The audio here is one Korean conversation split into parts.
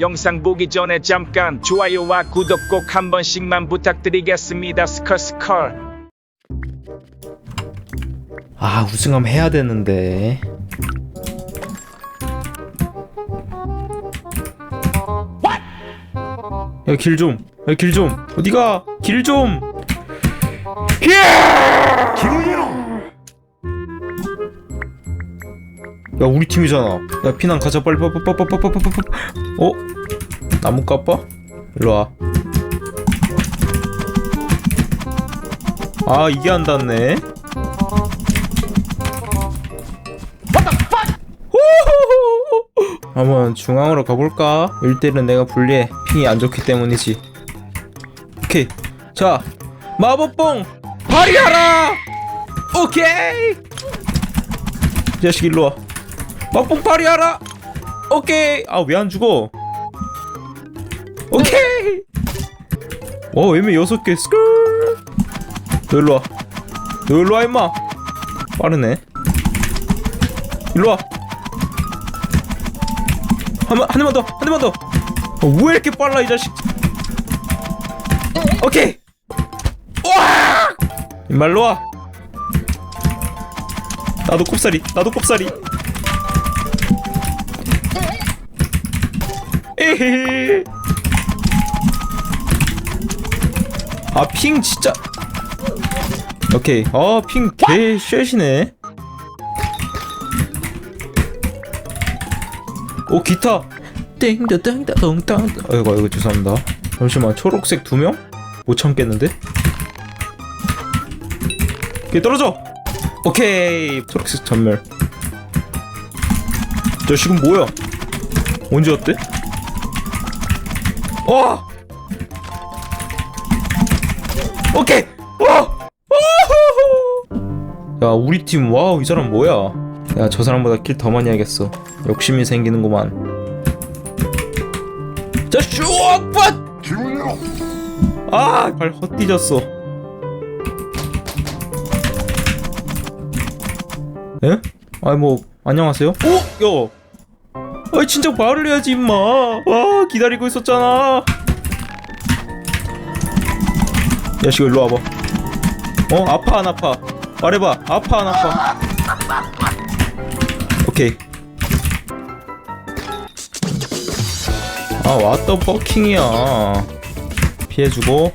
영상 보기 전에 잠깐 좋아요와 구독 꼭 한 번씩만 부탁드리겠습니다. 스컬스컬. 아 우승하면 해야 되는데. 야 길 좀. 야 길 좀. 어디가? 길 좀 야 우리 팀이잖아. 야 피난 가자. 빨리 빨리 빨리 빨리 빨리 빨리 어? 나무 까빠? 일로와. 아 이게 안 닿네. 한번 중앙으로 가볼까? 일대일은 내가 불리해. 핑이 안 좋기 때문이지. 오케이. 자 마법봉 발휘하라! 오케이 자식 일로와. 마법봉 발휘하라 오케이 아 왜 안 죽어 오케이 와 애매 6개 스쿨 너 일로와 너 일로와 임마 빠르네 일로와 한, 번- 한 대만 더, 한 대만 더. 어, 왜 이렇게 빨라 이 자식? 오케이. 와! 임말로 와. 나도 꼽사리, 나도 꼽사리. 에헤. 아, 핑 진짜. 오케이. 아, 핑개 쉐시네. 오 기타 땡다 땡다동땅 아이고 아이고 죄송합니다 잠시만 초록색 두 명? 못 참겠는데? 오케이 떨어져 오케이 초록색 전멸 저 지금 뭐야 언제 왔대? 와 오케이. 와야 우리 팀 와우 이 사람 뭐야? 야 저 사람보다 킬 더 많이 하겠어. 욕심이 생기는구만. 자 슈업밭 아발 헛디졌어. 에? 아이 뭐 안녕하세요? 오! 야! 아이 진짜 말을 해야지 임마. 와 기다리고 있었잖아. 야식 일로 와봐. 어? 아파 안 아파? 말해봐. 아파 안 아파? 오케이. 아 왔다 버킹이야. 피해주고.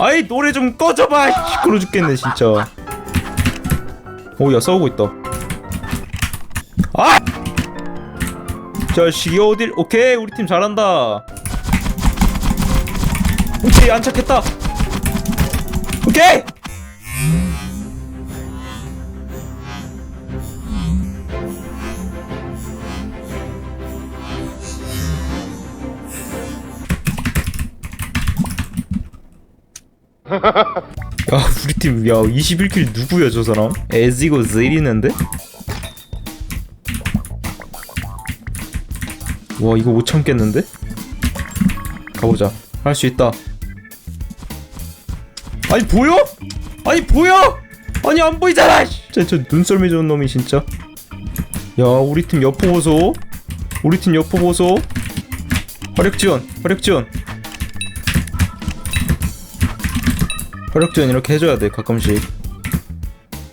아이 노래 좀 꺼져봐. 시끄러 죽겠네 진짜 오야 싸우고 있다. 아! 자식이 어딜 오케이 우리 팀 잘한다. 오케이 안착했다. 오케이 야 우리 팀 야 21킬 누구야 저 사람? 에지고 제리는데? 와 이거 못 참겠는데? 가보자 할 수 있다 아니 보여? 아니 보여? 아니 안 보이잖아 진짜 저 눈썰미 좋은 놈이 진짜 야 우리 팀 여포 보소 우리 팀 여포 보소 화력 지원 화력 지원 화력 지원 이렇게 해줘야 돼 가끔씩.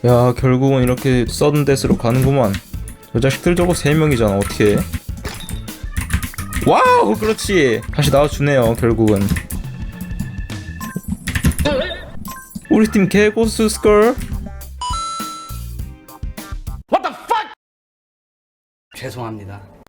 야 결국은 이렇게 서든 데스로 가는구만. 저 자식들 저거 3명이잖아 어떻게. 와우 그렇지. 다시 나와주네요 결국은. 우리 팀 개고수 스컬 죄송합니다.